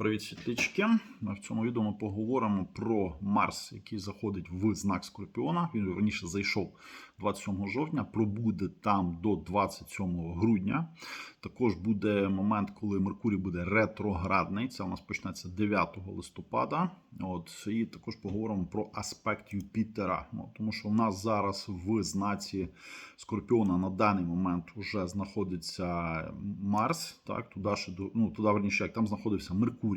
Привіт, світлячки. Ми в цьому відео ми поговоримо про Марс, який заходить в знак Скорпіона. Він раніше зайшов 27 жовтня, пробуде там до 27 грудня. Також буде момент, коли Меркурій буде ретроградний. Це у нас почнеться 9 листопада. От і також поговоримо про аспект Юпітера. Ну, тому що у нас зараз в знаці Скорпіона на даний момент вже знаходиться Марс. Так, туди ще ну, туди верніше, як там знаходився Меркурій,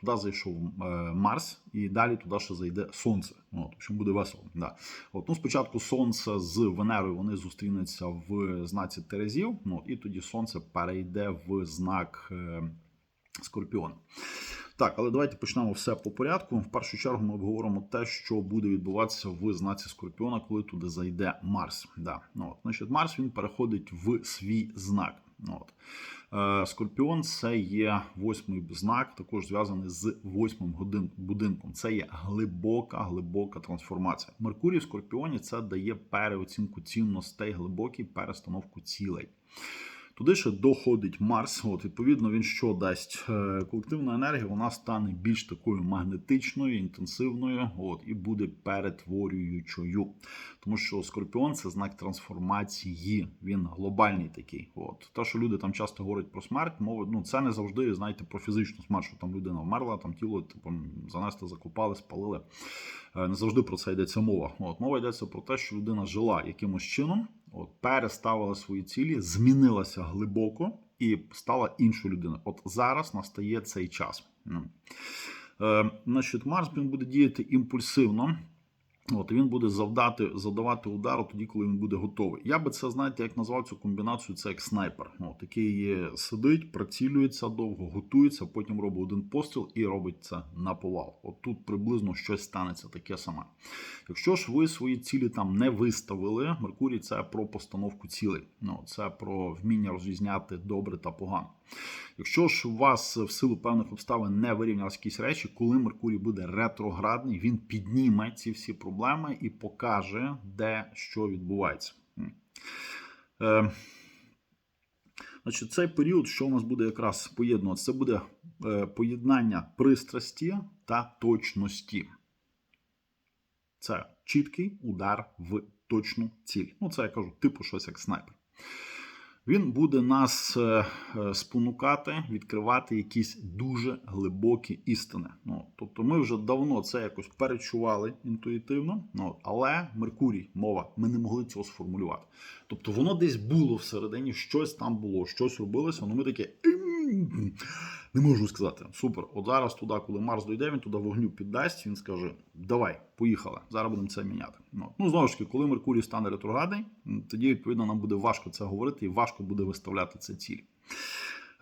туди зайшов е, Марс, і далі туди ще зайде Сонце. Ну, От, в общем, буде весело. Да. От, ну, спочатку Сонце з Венерою вони зустрінуться в знаці Терезів, ну, і тоді Сонце перейде в знак е, Скорпіона. Так, але давайте почнемо все по порядку. В першу чергу ми обговоримо те, що буде відбуватися в знаці Скорпіона, коли туди зайде Марс. Да. Ну, от, значить, Марс він переходить в свій знак. Ну, От. Е, Скорпіон це є восьмий знак, також зв'язаний з восьмим будинком. Це є глибока, глибока трансформація. Меркурій в Скорпіоні це дає переоцінку цінностей, глибокий перестановку цілей. Туди ще доходить Марс. От відповідно, він що дасть Е, колективна енергія. Вона стане більш такою магнетичною, інтенсивною, от і буде перетворюючою. Тому що Скорпіон це знак трансформації. Він глобальний такий. От те, що люди там часто говорять про смерть, мова ну це не завжди знаєте про фізичну смерть, що там людина вмерла, там тіло типу, занесли, закопали, спалили. Е, Не завжди про це йдеться мова. От мова йдеться про те, що людина жила якимось чином, от переставила свої цілі, змінилася глибоко і стала іншою людиною. От зараз настає цей час. Е, значить, Марс він буде діяти імпульсивно. От, він буде завдати, завдавати удару тоді, коли він буде готовий. Я би це, знаєте, як назвав цю комбінацію, це як снайпер. От, е, сидить, прицілюється довго, готується, потім робить один постріл і робить це на повал. От тут приблизно щось станеться таке саме. Якщо ж ви свої цілі там не виставили, Меркурій це про постановку цілей. Ну, це про вміння розрізняти добре та погане. Якщо ж у вас в силу певних обставин не вирівнялись якісь речі, коли Меркурій буде ретроградний, він підніме ці всі проблеми і покаже, де що відбувається. Е, Значить, цей період, що у нас буде якраз поєднуватися, це буде е, поєднання пристрасті та точності. Це чіткий удар в точну ціль. Ну, це я кажу, типу щось як снайпер. Він буде нас е, е, спонукати, відкривати якісь дуже глибокі істини. Ну, тобто, ми вже давно це якось перечували інтуїтивно, ну, але Меркурій, мова, ми не могли цього сформулювати. Тобто, воно десь було всередині, щось там було, щось робилося. воно ми таке «М, не можу сказати. Супер. От зараз туди, коли Марс дойде, він туди вогню піддасть. Він скаже: Давай, поїхали. Зараз будемо це міняти. Ну, ну знову ж таки, коли Меркурій стане ретроградний, тоді відповідно нам буде важко це говорити і важко буде виставляти це цілі.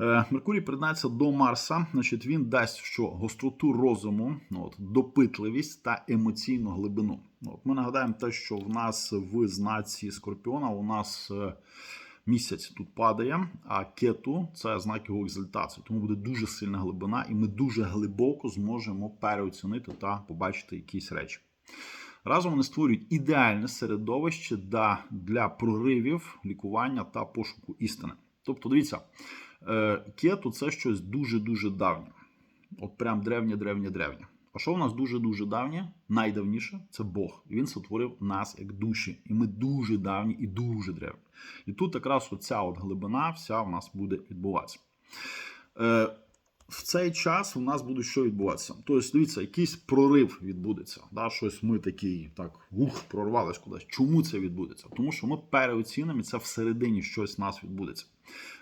Е, Меркурій приєднається до Марса, значить він дасть що гостроту розуму, ну, от, допитливість та емоційну глибину. Ну, От, ми нагадаємо те, що в нас в знаці Скорпіона у нас е, місяць тут падає, а кету це знак його екзальтації. Тому буде дуже сильна глибина, і ми дуже глибоко зможемо переоцінити та побачити якісь речі. Разом вони створюють ідеальне середовище для, проривів, лікування та пошуку істини. Тобто, дивіться, е, кету це щось дуже-дуже давнє. От прям древнє, древнє, древнє. А що в нас дуже-дуже давнє, найдавніше це Бог. І він сотворив нас як душі. І ми дуже давні і дуже древні. І тут якраз оця от глибина вся в нас буде відбуватися. Е, в цей час у нас буде що відбуватися? Тобто, дивіться, якийсь прорив відбудеться. Да? Щось ми такі, так, ух, прорвались кудись. Чому це відбудеться? Тому що ми переоцінимо і це всередині щось в нас відбудеться.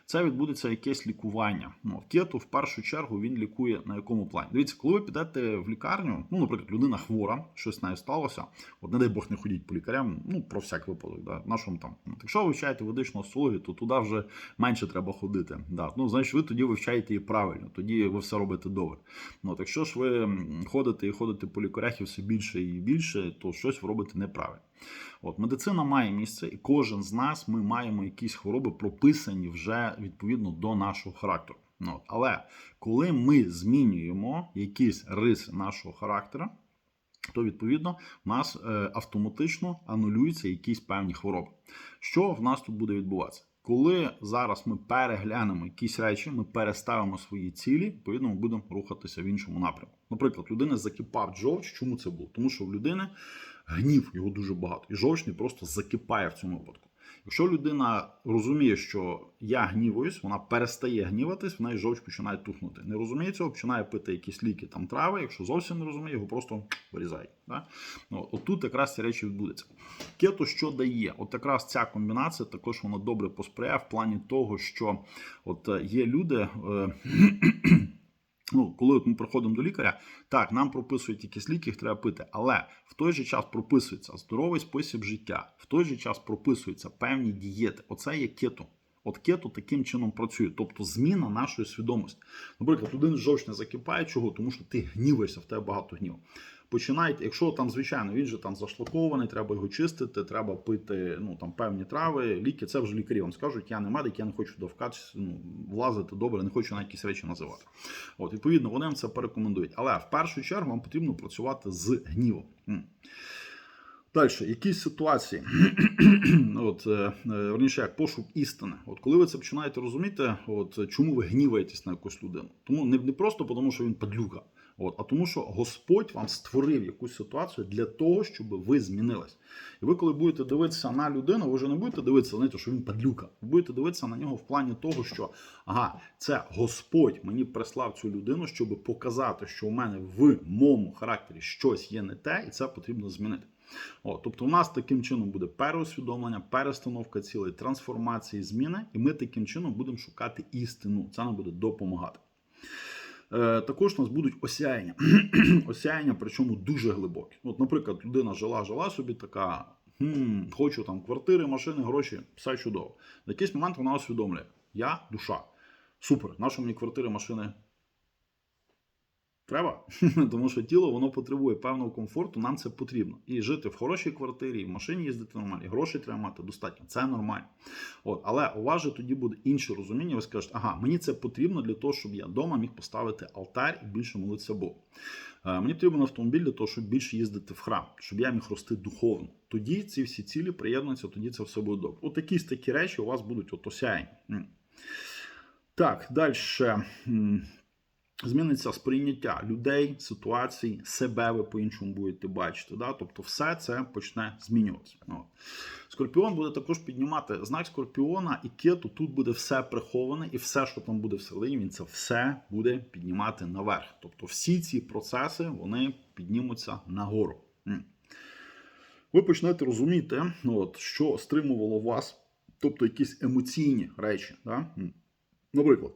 Це відбудеться якесь лікування. Ну, кету в першу чергу він лікує на якому плані. Дивіться, коли ви підете в лікарню, ну, наприклад, людина хвора, щось з нею сталося. От не дай Бог не ходіть по лікарям, ну про всяк випадок. Да, нашому там. Якщо ви вивчаєте ведичну астрологію, то туди вже менше треба ходити. Да. Ну, значить, ви тоді вивчаєте її правильно, тоді ви все робите добре. Ну, якщо ж ви ходите і ходите по лікарях і все більше і більше, то щось ви робите неправильно. От медицина має місце, і кожен з нас ми маємо якісь хвороби прописані вже відповідно до нашого характеру. Ну, от. Але коли ми змінюємо якісь риси нашого характера, то відповідно в нас е, автоматично анулюються якісь певні хвороби. Що в нас тут буде відбуватися? Коли зараз ми переглянемо якісь речі, ми переставимо свої цілі, відповідно, ми будемо рухатися в іншому напрямку. Наприклад, людина закипав жовч. Чому це було? Тому що в людини гнів його дуже багато, і жовч не просто закипає в цьому випадку. Якщо людина розуміє, що я гнівуюсь, вона перестає гніватись, в неї жовч починає тухнути. Не розуміє цього, починає пити якісь ліки, там трави. Якщо зовсім не розуміє, його просто вирізають. Да? Ну, от тут якраз ці речі відбудеться. Кето що дає? От якраз ця комбінація також вона добре посприяє в плані того, що от е, є люди. Е, Ну, коли ми приходимо до лікаря, так, нам прописують якісь ліки, їх треба пити, але в той же час прописується здоровий спосіб життя, в той же час прописуються певні дієти. Оце є кето. От кето таким чином працює, тобто зміна нашої свідомості. Наприклад, один жовч закипає чого, тому що ти гніваєшся, в тебе багато гніву. Починають, якщо там, звичайно, він же там зашлакований, треба його чистити, треба пити ну, там, певні трави, ліки, це вже лікарі вам скажуть, я не медик, я не хочу довкатися, ну, влазити добре, не хочу на якісь речі називати. От, Відповідно, вони вам це порекомендують. Але в першу чергу вам потрібно працювати з гнівом. Далі, якісь ситуації, от, е, е, верніше, як пошук істини. От коли ви це починаєте розуміти, от чому ви гніваєтесь на якусь людину? Тому не, не просто тому, що він падлюка, от, а тому, що Господь вам створив якусь ситуацію для того, щоб ви змінились. І ви, коли будете дивитися на людину, ви вже не будете дивитися на те, що він падлюка. Ви будете дивитися на нього в плані того, що ага, це Господь мені прислав цю людину, щоб показати, що у мене в моєму характері щось є не те, і це потрібно змінити. О, тобто, у нас таким чином буде переусвідомлення, перестановка цілей, трансформації, зміни, і ми таким чином будемо шукати істину. Це нам буде допомагати. Е, також у нас будуть осяяння. осяяння, причому дуже глибокі. От, наприклад, людина жила, жила собі така. Хм, хочу там квартири, машини, гроші, все чудово. На якийсь момент вона усвідомлює: я душа. Супер, нащо мені квартири, машини Треба, тому що тіло воно потребує певного комфорту, нам це потрібно. І жити в хорошій квартирі, і в машині їздити нормально, і гроші треба мати достатньо. Це нормально. От, Але у вас же тоді буде інше розуміння. Ви скажете, ага, мені це потрібно для того, щоб я вдома міг поставити алтар і більше молитися Богу. Е, Мені потрібен автомобіль для того, щоб більше їздити в храм, щоб я міг рости духовно. Тоді ці всі цілі приєднуються, тоді це все буде добре. От якісь такі речі у вас будуть от осяяння. Так, далі. Зміниться сприйняття людей, ситуацій, себе ви по-іншому будете бачити. Да? Тобто, все це почне змінюватися. От. Скорпіон буде також піднімати знак Скорпіона і кету. Тут буде все приховане, і все, що там буде всередині, він це все буде піднімати наверх. Тобто, всі ці процеси вони піднімуться нагору. Ви почнете розуміти, от, що стримувало вас, тобто якісь емоційні речі. Да? Наприклад,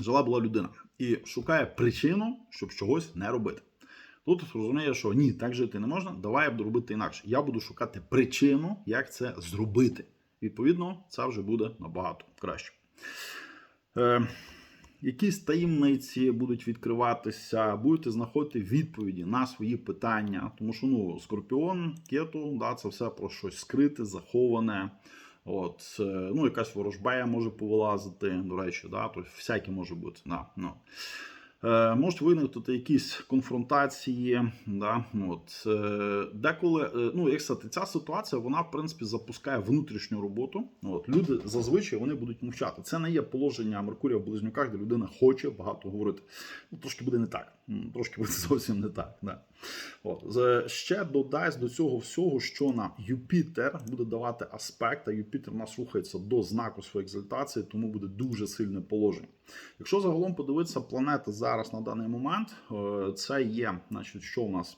жила була людина і шукає причину, щоб чогось не робити. Тут розуміє, що ні, так жити не можна, давай я буду робити інакше. Я буду шукати причину, як це зробити. Відповідно, це вже буде набагато краще. Е, Якісь таємниці будуть відкриватися, будете знаходити відповіді на свої питання. Тому що ну, скорпіон, кету, да, це все про щось скрите, заховане. От, е, ну, якась ворожбея може повилазити, до речі, да, тобто всяке може бути. Да, ну. Е, Можуть виникнути якісь конфронтації. Да, от, е, Деколи, е, ну, як сказати, ця ситуація вона в принципі запускає внутрішню роботу. От, Люди зазвичай вони будуть мовчати. Це не є положення Меркурія в близнюках, де людина хоче багато говорити. Ну, Трошки буде не так. Трошки буде зовсім не так. Да. От. Ще додасть до цього всього, що на Юпітер буде давати аспект, а Юпітер у нас рухається до знаку своєї екзальтації, тому буде дуже сильне положення. Якщо загалом подивитися планети зараз на даний момент, е, це є, значить, що у нас?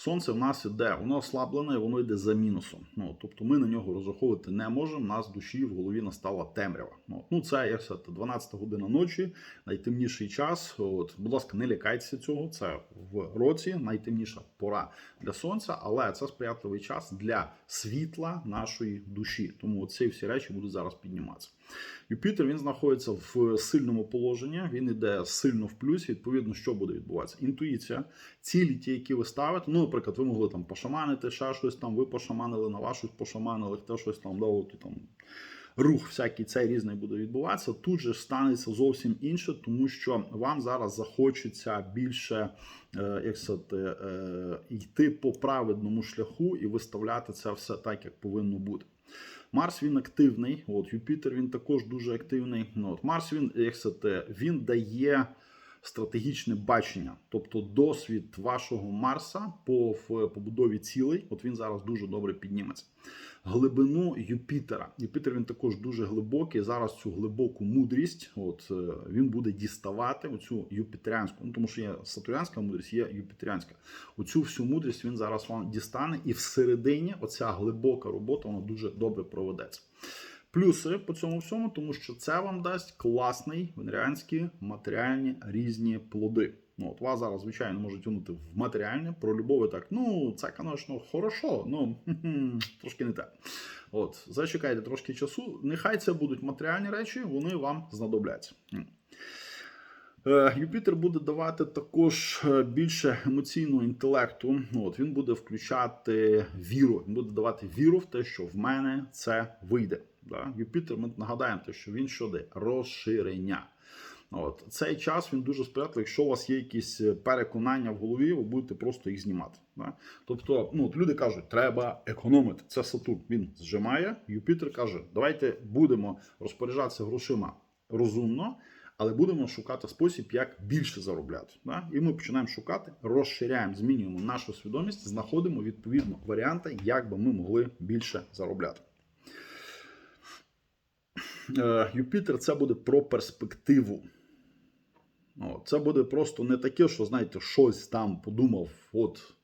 Сонце в нас іде, воно ослаблене, воно йде за мінусом. Ну, тобто ми на нього розраховувати не можемо. У нас душі в голові настала темрява. Ну, ну це як сказати, 12 година ночі, найтемніший час. От, будь ласка, не лякайтеся цього. Це в році найтемніша пора для сонця, але це сприятливий час для світла нашої душі. Тому ці всі речі будуть зараз підніматися. Юпітер він знаходиться в сильному положенні, він іде сильно в плюсі. Відповідно, що буде відбуватися? Інтуїція, цілі, ті, які ви ставите. Ну, наприклад, ви могли там пошаманити, ще щось там, ви пошаманили, на щось пошаманили, хто щось там, да, там. Рух всякий цей різний буде відбуватися. Тут же станеться зовсім інше, тому що вам зараз захочеться більше е, як сказати, е, йти по праведному шляху і виставляти це все так, як повинно бути. Марс він активний. От Юпітер він також дуже активний. Ну, от Марс він це він дає стратегічне бачення, тобто досвід вашого Марса по побудові цілей. От він зараз дуже добре підніметься. Глибину Юпітера. Юпітер він також дуже глибокий. Зараз цю глибоку мудрість. От е, він буде діставати оцю юпітеріанську. Ну тому що є сатурянська мудрість, є юпітеріанська. Оцю всю мудрість він зараз вам дістане, і всередині оця глибока робота вона дуже добре проведеться. Плюси по цьому всьому, тому що це вам дасть класний венеріанські матеріальні різні плоди. Ну, от вас зараз, звичайно, можуть тягнути в матеріальне, про любові так. Ну, це, звісно, хорошо, ну трошки не те. От, зачекайте трошки часу. Нехай це будуть матеріальні речі, вони вам знадобляться. Е, Юпітер буде давати також е, більше емоційного інтелекту. Ну, От він буде включати віру. Він буде давати віру в те, що в мене це вийде. Да? Юпітер, ми нагадаємо, те, що він що дає? розширення. От цей час він дуже сприятливий. Якщо у вас є якісь е, переконання в голові, ви будете просто їх знімати. Да? Тобто, ну от люди кажуть, треба економити. Це Сатурн. Він зжимає. Юпітер каже, давайте будемо розпоряджатися грошима розумно. Але будемо шукати спосіб, як більше заробляти. Да? І ми починаємо шукати, розширяємо, змінюємо нашу свідомість, знаходимо відповідно варіанти, як би ми могли більше заробляти. Е, Юпітер це буде про перспективу. О, Це буде просто не таке, що, знаєте, щось там подумав, от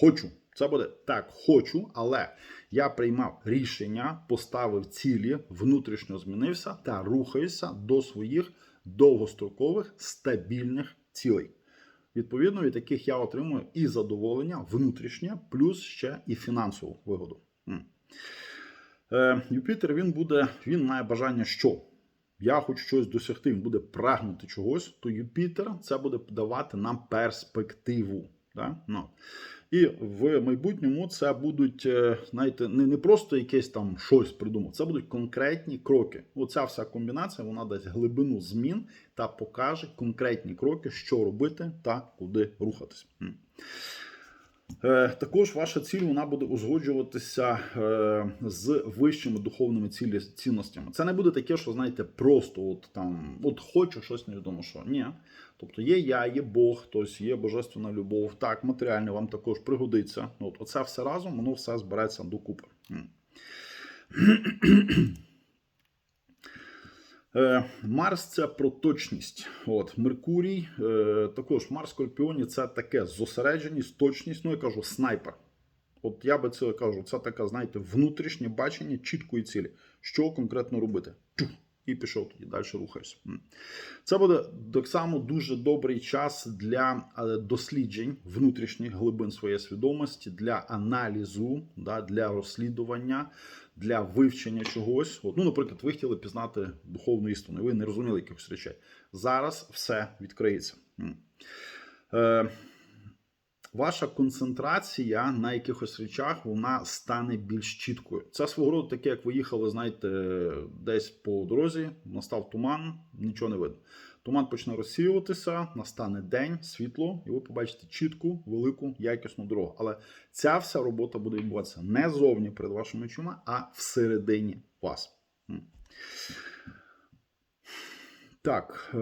хочу. Це буде так, хочу, але я приймав рішення, поставив цілі, внутрішньо змінився та рухаюся до своїх довгострокових стабільних цілей. Відповідно, від яких я отримую і задоволення внутрішнє, плюс ще і фінансову вигоду. Е, Юпітер він буде, він має бажання що? Я хочу щось досягти, він буде прагнути чогось, то Юпітер це буде давати нам перспективу. Да? Ну. І в майбутньому це будуть, е, знаєте, не, не просто якесь там щось придумав, це будуть конкретні кроки. Оця вся комбінація вона дасть глибину змін та покаже конкретні кроки, що робити та куди рухатись. Е, Також ваша ціль вона буде узгоджуватися е, з вищими духовними цінностями. Це не буде таке, що знаєте, просто от там от хочу щось невідомо що. Ні. Тобто є я, є Бог, хтось, є божественна любов. Так, матеріальне вам також пригодиться. От оце все разом, воно все збереться докупи. Е, Марс це про точність. От Меркурій, е, також Марс Скорпіоні це таке зосередженість, точність. Ну я кажу, снайпер. От я би це кажу, це таке, знаєте, внутрішнє бачення чіткої цілі. Що конкретно робити? Чух, і пішов тоді, далі рухаєшся. М. Це буде так само дуже добрий час для е, досліджень внутрішніх глибин своєї свідомості, для аналізу, да, для розслідування, для вивчення чогось. От, ну, наприклад, ви хотіли пізнати духовну істину, ви не розуміли якихось речей. Зараз все відкриється. Ваша концентрація на якихось речах вона стане більш чіткою. Це свого роду таке, як ви їхали, знаєте, десь по дорозі, настав туман, нічого не видно. Туман почне розсіюватися, настане день, світло, і ви побачите чітку, велику, якісну дорогу. Але ця вся робота буде відбуватися не зовні перед вашими очима, а всередині вас. Так.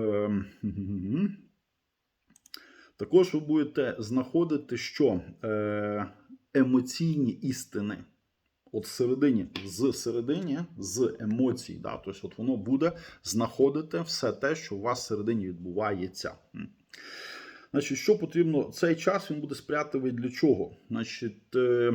також ви будете знаходити, що е, емоційні істини, от середині, з середині, з емоцій, да, тобто от воно буде знаходити все те, що у вас всередині відбувається. Значить, що потрібно? Цей час він буде сприятливий для чого? Значить, е,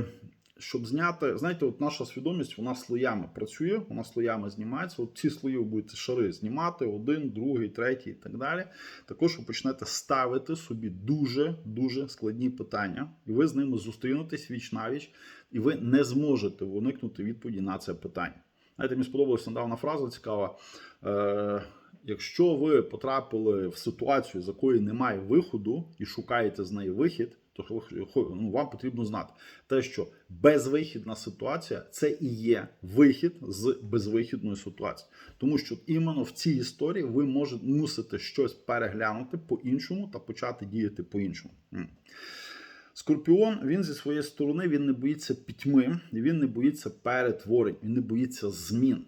щоб зняти, знаєте, от наша свідомість вона слоями працює, вона слоями знімається. От ці слої ви будете шари знімати, один, другий, третій і так далі. Також ви почнете ставити собі дуже дуже складні питання, і ви з ними зустрінетесь віч навіч, і ви не зможете уникнути відповіді на це питання. Знаєте, мені сподобалася недавна фраза цікава. Е, Якщо ви потрапили в ситуацію, з якої немає виходу, і шукаєте з неї вихід, то ну, вам потрібно знати те, що безвихідна ситуація це і є вихід з безвихідної ситуації. Тому що іменно в цій історії ви можете мусите щось переглянути по-іншому та почати діяти по-іншому. Скорпіон, він зі своєї сторони він не боїться пітьми, він не боїться перетворень, він не боїться змін.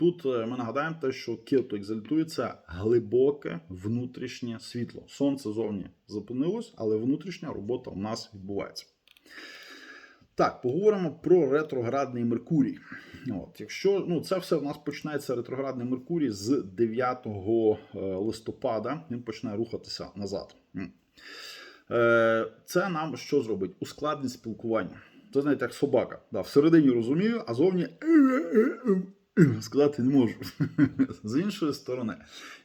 Тут е, ми нагадаємо те, що Кето екзальтується глибоке внутрішнє світло. Сонце зовні зупинилось, але внутрішня робота у нас відбувається. Так, поговоримо про ретроградний Меркурій. От, якщо ну, це все у нас починається ретроградний Меркурій з 9 е, листопада, він починає рухатися назад. Е, Це нам що зробить? Ускладнить спілкування. Це знаєте, як собака. Да, всередині розумію, а зовні сказати не можу. З іншої сторони,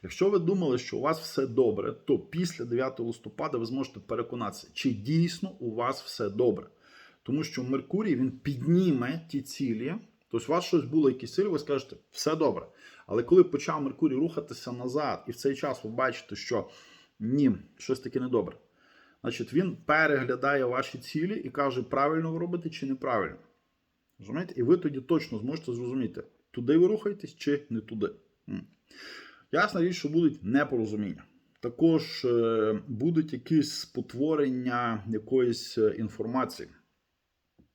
якщо ви думали, що у вас все добре, то після 9 листопада ви зможете переконатися, чи дійсно у вас все добре. Тому що Меркурій він підніме ті цілі. Тобто, у вас щось було, якісь цілі, ви скажете, все добре. Але коли почав Меркурій рухатися назад, і в цей час ви бачите, що ні, щось таке недобре. Значить, він переглядає ваші цілі і каже, правильно ви робите чи неправильно. Розумієте? І ви тоді точно зможете зрозуміти, туди ви рухаєтесь чи не туди. Ясна річ, що будуть непорозуміння. Також е, будуть якісь спотворення якоїсь е, інформації.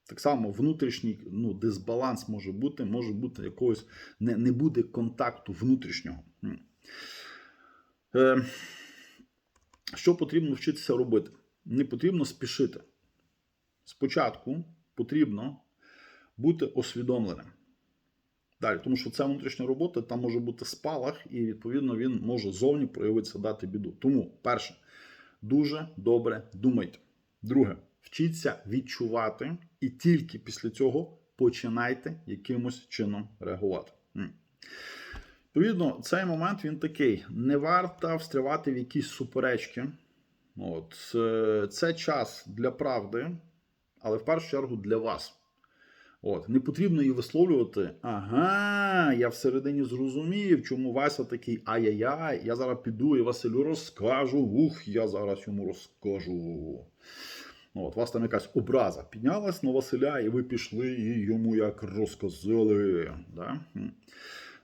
Так само внутрішній ну, дисбаланс може бути, може бути якогось не, не буде контакту внутрішнього. Е, що потрібно вчитися робити? Не потрібно спішити. Спочатку потрібно бути освідомленим. Далі, тому що це внутрішня робота, там може бути спалах, і відповідно він може зовні проявитися дати біду. Тому, перше, дуже добре думайте. Друге, вчіться відчувати, і тільки після цього починайте якимось чином реагувати. Відповідно, цей момент він такий: не варто встрявати в якісь суперечки. От, е, це час для правди, але в першу чергу для вас. От, не потрібно її висловлювати. Ага, я всередині зрозумів, чому Вася такий ай-яй-яй, я зараз піду і Василю розкажу. Ух, я зараз йому розкажу. От, у вас там якась образа піднялась на Василя, і ви пішли і йому як розказали. Да?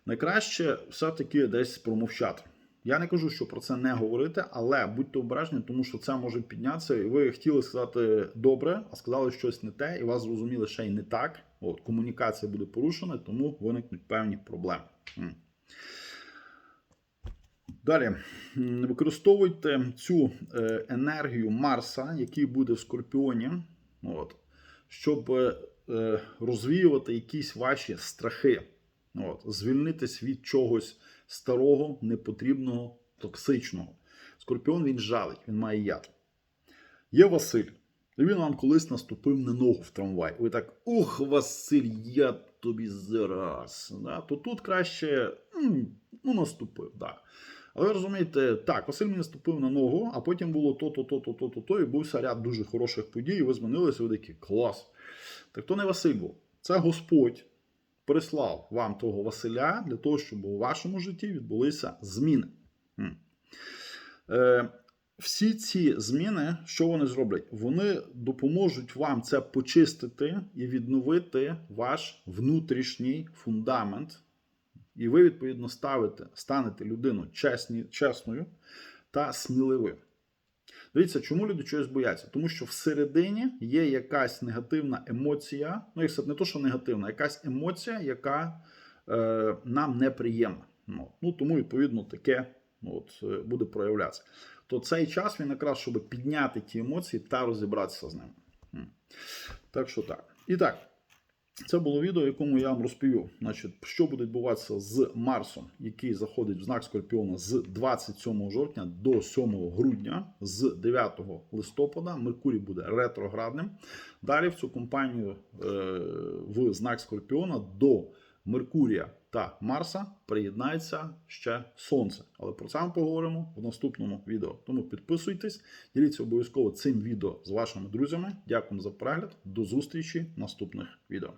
Найкраще все-таки десь промовчати. Я не кажу, що про це не говорити, але будьте обережні, тому що це може піднятися, і ви хотіли сказати добре, а сказали щось не те, і вас зрозуміли ще й не так. От, комунікація буде порушена, тому виникнуть певні проблеми. Далі використовуйте цю е, енергію Марса, який буде в Скорпіоні, от, щоб е, е, розвіювати якісь ваші страхи. От, звільнитись від чогось старого, непотрібного, токсичного. Скорпіон він жалить, він має яд. Є Василь. Він вам колись наступив на ногу в трамвай. Ви так, ух, Василь, я тобі зараз. Да? То тут краще ну, наступив. Да. Але ви розумієте, так, Василь мені наступив на ногу, а потім було то-то, то-то, то-то, то, і був ряд дуже хороших подій, і ви змінилися, ви такі, клас. Так то не Василь був. Це Господь прислав вам того Василя для того, щоб у вашому житті відбулися зміни. Е, всі ці зміни, що вони зроблять? Вони допоможуть вам це почистити і відновити ваш внутрішній фундамент. І ви, відповідно, ставите, станете людину чесні, чесною та сміливою. Дивіться, чому люди чогось бояться? Тому що всередині є якась негативна емоція. Ну, якщо не то, що негативна, якась емоція, яка е, нам неприємна. Ну, ну, тому, відповідно, таке ну, от, е, буде проявлятися. То цей час він якраз, щоб підняти ті емоції та розібратися з ними. Так що так. І так. Це було відео, в якому я вам розповів, значить, що буде відбуватися з Марсом, який заходить в знак Скорпіона з 27 жовтня до 7 грудня, з 9 листопада. Меркурій буде ретроградним. Далі в цю компанію е, в знак Скорпіона до Меркурія та Марса приєднається ще Сонце. Але про це ми поговоримо в наступному відео. Тому підписуйтесь, діліться обов'язково цим відео з вашими друзями. Дякую за перегляд. До зустрічі в наступних відео.